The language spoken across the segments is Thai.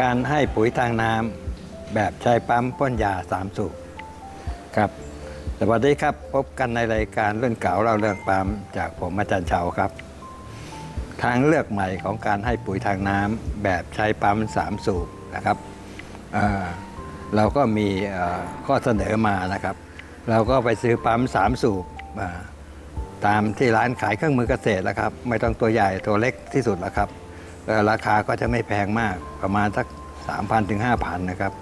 การให้ปุ๋ยทางน้ำแบบใช้ปั๊มพ่นยาสามสูบครับสวัสดีครับพบกันในรายการเรื่องเก่าเราเรื่องปั๊มจากผมอาจารย์เชาครับ ทางเลือกใหม่ของการให้ปุ๋ยทางน้ำแบบใช้ปั๊มสามสูบนะครับเเราก็มีข้อเสนอมานะครับ เราก็ไปซื้อปั๊มสามสูบตามที่ร้านขายเครื่องมือเกษตรแล้วครับ ไม่ต้องตัวใหญ่ตัวเล็กที่สุดแล้วครับ ราคาก็จะไม่แพงมากประมาณสัก 3,000ถึง5,000นะครับ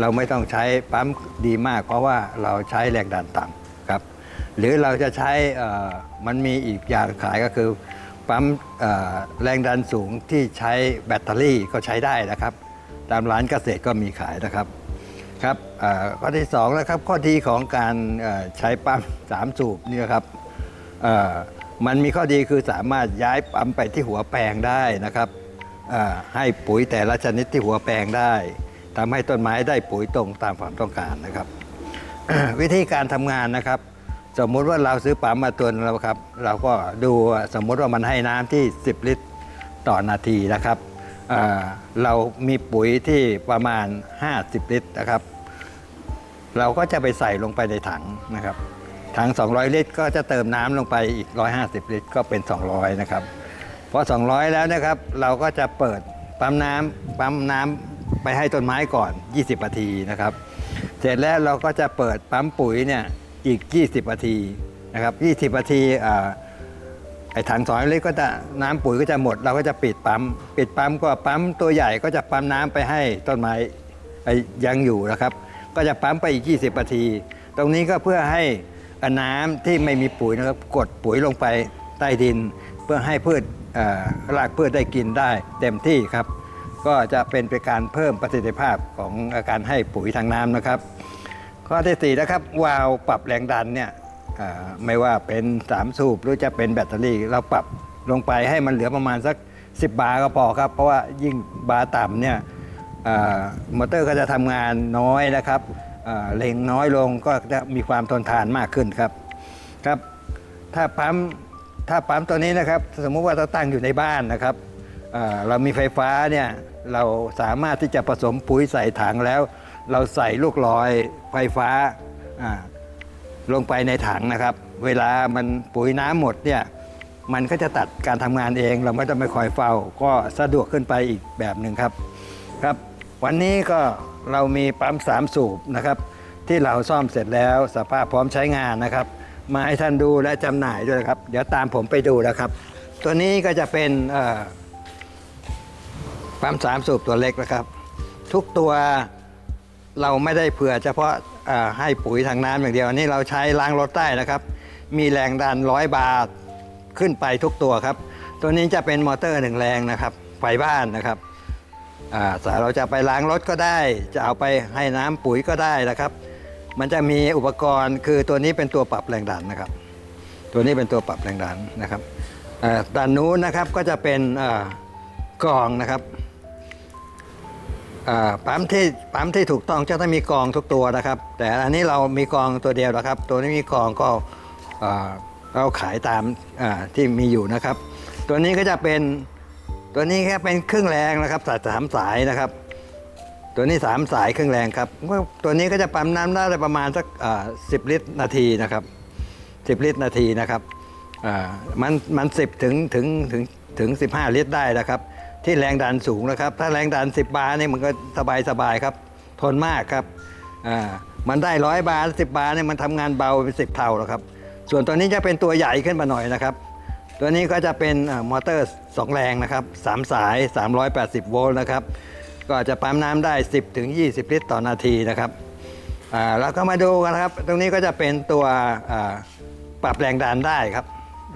เราไม่ต้องใช้ปั๊มดีมาก เพราะว่าเราใช้แรงดันต่ำครับ หรือเราจะใช้มันมีอีกอย่างขายก็คือปั๊มแรงดันสูงที่ใช้แบตเตอรี่ก็ใช้ได้นะครับ ตามร้านเกษตรก็มีขายนะครับครับข้อที่สองนะครับข้อดีของการใช้ปั๊มสามสูบเนี่ยครับมันมีข้อดีคือสามารถย้ายปั๊มไปที่หัวแปลงได้นะครับ ให้ปุ๋ยแต่ละชนิดที่หัวแปลงได้ทำให้ต้นไม้ได้ปุ๋ยตรงตามความต้องการนะครับ วิธีการทำงานนะครับ สมมุติว่าเราซื้อปั๊มมาตัวนึงแล้วครับ เราก็ดูสมมุติว่ามันให้น้ำที่ 10 ลิตรต่อนาทีนะครับเเรามีปุ๋ยที่ประมาณ 50 ลิตรนะครับ เราก็จะไปใส่ลงไปในถังนะครับ ถัง 200 ลิตร ก็จะเติมน้ำลงไปอีก 150 ลิตร ก็เป็น 200 นะครับ พอ 200 แล้วนะครับ เราก็จะเปิดปั๊มน้ำปั๊มน้ำไปให้ต้นไม้ก่อน 20นาทีนะครับ เสร็จแล้วเราก็จะเปิดปั๊มปุ๋ยเนี่ยอีก 20นาทีนะครับ 20นาทีไอ้ถังสองลิตรก็จะน้ำปุ๋ยก็จะหมด เราก็จะปิดปั๊ม ปิดปั๊มก็ปั๊มตัวใหญ่ก็จะปั๊มน้ำไปให้ต้นไม้ไอ้ยังอยู่นะครับ ก็จะปั๊มไปอีก 20นาที ตรงนี้ก็เพื่อให้น้ำที่ไม่มีปุ๋ยนะครับกดปุ๋ยลงไปใต้ดิน เพื่อให้พืช รากพืชได้กินได้เต็มที่ครับ ก็จะเป็นไปการเพิ่มประสิทธิภาพของการให้ปุ๋ยทางน้ำนะครับ ข้อที่สี่นะครับวาล์วปรับแรงดันเนี่ยไม่ว่าเป็น3สูบหรือจะเป็นแบตเตอรี่ เราปรับลงไปให้มันเหลือประมาณสัก 10 บาร์ก็พอครับ เพราะว่ายิ่งบาร์ต่ำเนี่ยอมอเตอร์ก็จะทำงานน้อยนะครับเร่งน้อยลงก็จะมีความทนทานมากขึ้นครับครับ ถ้าปั๊ม ถ้าปั๊มตัวนี้นะครับสมมุติว่าเราตั้งอยู่ในบ้านนะครับเรามีไฟฟ้าเนี่ยเราสามารถที่จะผสมปุ๋ยใส่ถังแล้ว เราใส่ลูกลอยไฟฟ้าอ่าลงไปในถังนะครับ เวลามันปุ๋ยน้ำหมดเนี่ยมันก็จะตัดการทำงานเอง เราไม่ต้องไปคอยเฝ้า ก็สะดวกขึ้นไปอีกแบบหนึ่งครับครับ วันนี้ก็เรามีปั๊มสามสูบนะครับ ที่เราซ่อมเสร็จแล้วสภาพพร้อมใช้งานนะครับ มาให้ท่านดูและจำหน่ายด้วยครับ เดี๋ยวตามผมไปดูนะครับ ตัวนี้ก็จะเป็นปั๊มสามสูบตัวเล็กนะครับ ทุกตัวเราไม่ได้เผื่อเฉพาะให้ปุ๋ยทางน้ำอย่างเดียว อันนี้เราใช้ล้างรถได้นะครับ มีแรงดันร้อยบาทขึ้นไปทุกตัวครับ ตัวนี้จะเป็นมอเตอร์หนึ่งแรงนะครับ ไฟบ้านนะครับอ่าสาเราจะไปล้างรถก็ได้ จะเอาไปให้น้ำปุ๋ยก็ได้นะครับ มันจะมีอุปกรณ์คือตัวนี้เป็นตัวปรับแรงดันนะครับ ตัวนี้เป็นตัวปรับแรงดันนะครับอ่าด้านนู้นนะครับก็จะเป็นอ่ากรองนะครับปั๊มที่ปั๊มที่ถูกต้องจะต้องมีกรองทุกตัวนะครับ แต่อันนี้เรามีกรองตัวเดียวนะครับ ตัวนี้มีกรองก็เราขายตามที่มีอยู่นะครับ ตัวนี้ก็จะเป็นตัวนี้แค่เป็นเครึ่องแรงนะครับสายสามสายนะครับ ตัวนี้สามสายเครึ่องแรงครับตัวนี้ก็จะปั๊มน้ำได้ประมาณสักสิบลิตรนาทีนะครับสิบลิตรนาทีนะครับมันมันสิบถึงถึงถึงถึงสิบห้าลิตรได้นะครับ ที่แรงดันสูงนะครับ ถ้าแรงดัน 10 บาร์นี่มันก็สบายสบายครับ ทนมากครับมันได้ร้อยบาร์สิบาร์นี่มันทำงานเบาเป็นสิบเท่าแล้วครับ ส่วนตัวนี้จะเป็นตัวใหญ่ขึ้นมาหน่อยนะครับ ตัวนี้ก็จะเป็นมอเตอร์ 2 แรงนะครับ 3 สาย 380 โวลต์นะครับ ก็จะปั๊มน้ำได้ 10ถึง20 ลิตรต่อนาทีนะครับอ่าแล้วก็มาดูกันนะครับ ตรงนี้ก็จะเป็นตัวอ่าปรับแรงดันได้ครับ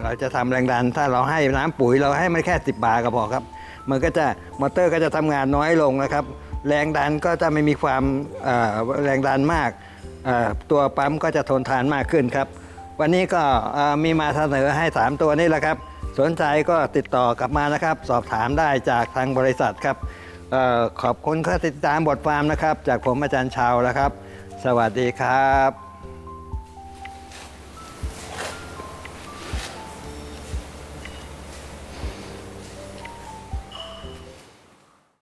เราจะทำแรงดันถ้าเราให้น้ำปุ๋ยเราให้มันแค่ 10 บาร์ก็พอครับ มันก็จะมอเตอร์ก็จะทำงานน้อยลงนะครับ แรงดันก็จะไม่มีความอ่าแรงดันมากอ่าตัวปั๊มก็จะทนทานมากขึ้นครับ วันนี้ก็เอ่อมีมาเสนอให้ 3 ตัวนี้แหละครับ สนใจก็ติดต่อกลับมานะครับ สอบถามได้จากทางบริษัทครับ ออขอบคุณที่ติดตามบทความนะครับ จากผมอาจารย์ชาวนะครับ สวัสดีครับ